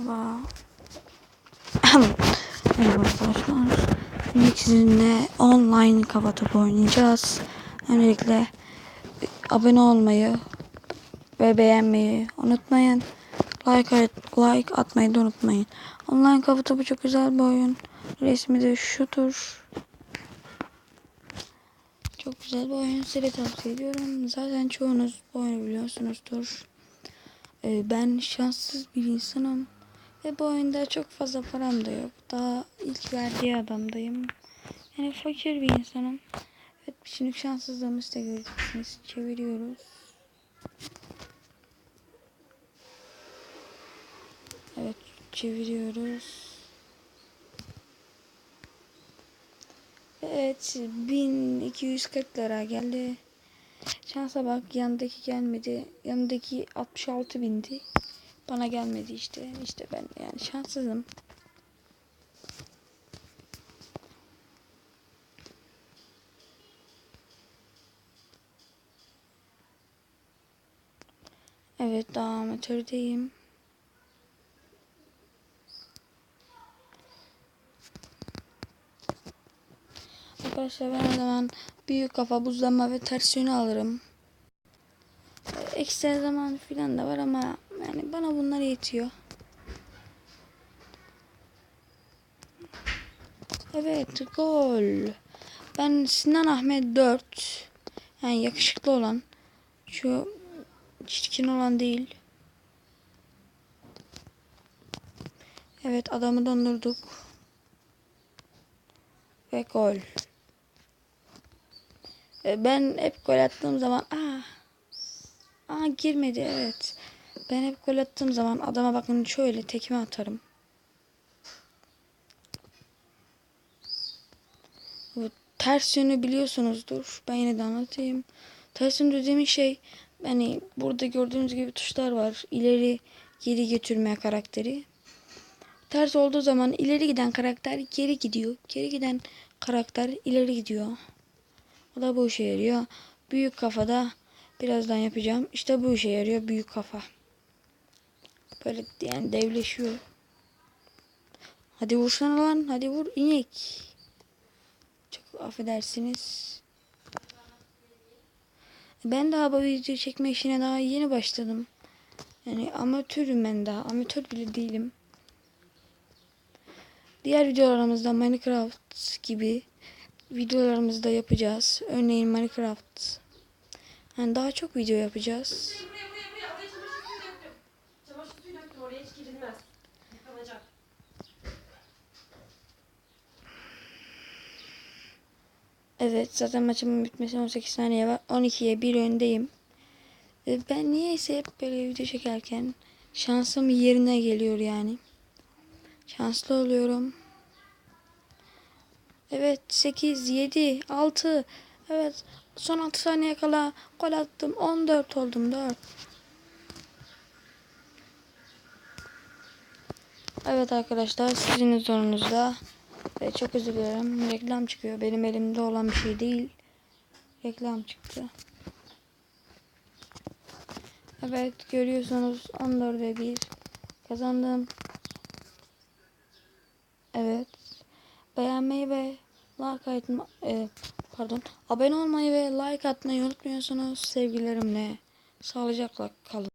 Merhaba. Merhaba arkadaşlar. Şimdi sizinle online kafa topu oynayacağız. Öncelikle abone olmayı ve beğenmeyi unutmayın. Like, like atmayı da unutmayın. Online kafa topu çok güzel bir oyun. Resmi de şudur. Çok güzel bir oyun. Size tavsiye ediyorum. Zaten çoğunuz bu oyunu biliyorsunuzdur. Ee, ben şanssız bir insanım. Ve bu oyunda çok fazla param da yok. Daha ilk verdiği adamdayım. Yani fakir bir insanım. Evet şimdi şanssızlığımızı da göreceksiniz. Çeviriyoruz. Evet çeviriyoruz. Evet 1240 lira geldi. Şansa bak yanındaki gelmedi. Yanındaki 66 bindi. Bana gelmedi işte. İşte ben yani şanssızım. Evet daha amatördeyim. Arkadaşlar ben o zaman büyük kafa buzlama ve ters yönü alırım. Ekstra zaman filan da var ama yani bana bunlar yetiyor. Evet gol. Ben Sinan Ahmet 4. Yani yakışıklı olan. Şu çirkin olan değil. Evet adamı dondurduk. Ve gol. E, Ben hep gol attığım zaman aa, aa girmedi evet. Ben hep gol attığım zaman adama bakın şöyle tekme atarım. Bu ters yönü biliyorsunuzdur. Ben yine de anlatayım. Ters yön dediğim şey hani burada gördüğünüz gibi tuşlar var. İleri geri götürme karakteri. Ters olduğu zaman ileri giden karakter geri gidiyor. Geri giden karakter ileri gidiyor. O da bu işe yarıyor. Büyük kafada birazdan yapacağım. İşte bu işe yarıyor büyük kafa. Böyle yani devleşiyor. Hadi vursana lan. Hadi vur inek. Çok affedersiniz. Ben daha bu video çekme işine daha yeni başladım. Yani amatörüm ben daha. Amatör bile değilim. Diğer videolarımızda Minecraft gibi videolarımızda yapacağız. Örneğin Minecraft. Yani daha çok video yapacağız. Evet zaten maçımın bitmesine 18 saniye var. 12'ye 1 öndeyim. E, Ben niyeyse hep böyle video çekerken şansım yerine geliyor yani. Şanslı oluyorum. Evet 8, 7, 6. Evet son 6 saniye kala gol attım. 14 oldum 4. Evet arkadaşlar sizin zorunuzda. Ve çok özür dilerim. Reklam çıkıyor. Benim elimde olan bir şey değil. Reklam çıktı. Evet görüyorsunuz 14'e 1 kazandım. Evet. Beğenmeyi ve like atma, e, pardon abone olmayı ve like atmayı unutmuyorsunuz. Sevgilerimle sağlıcakla kalın.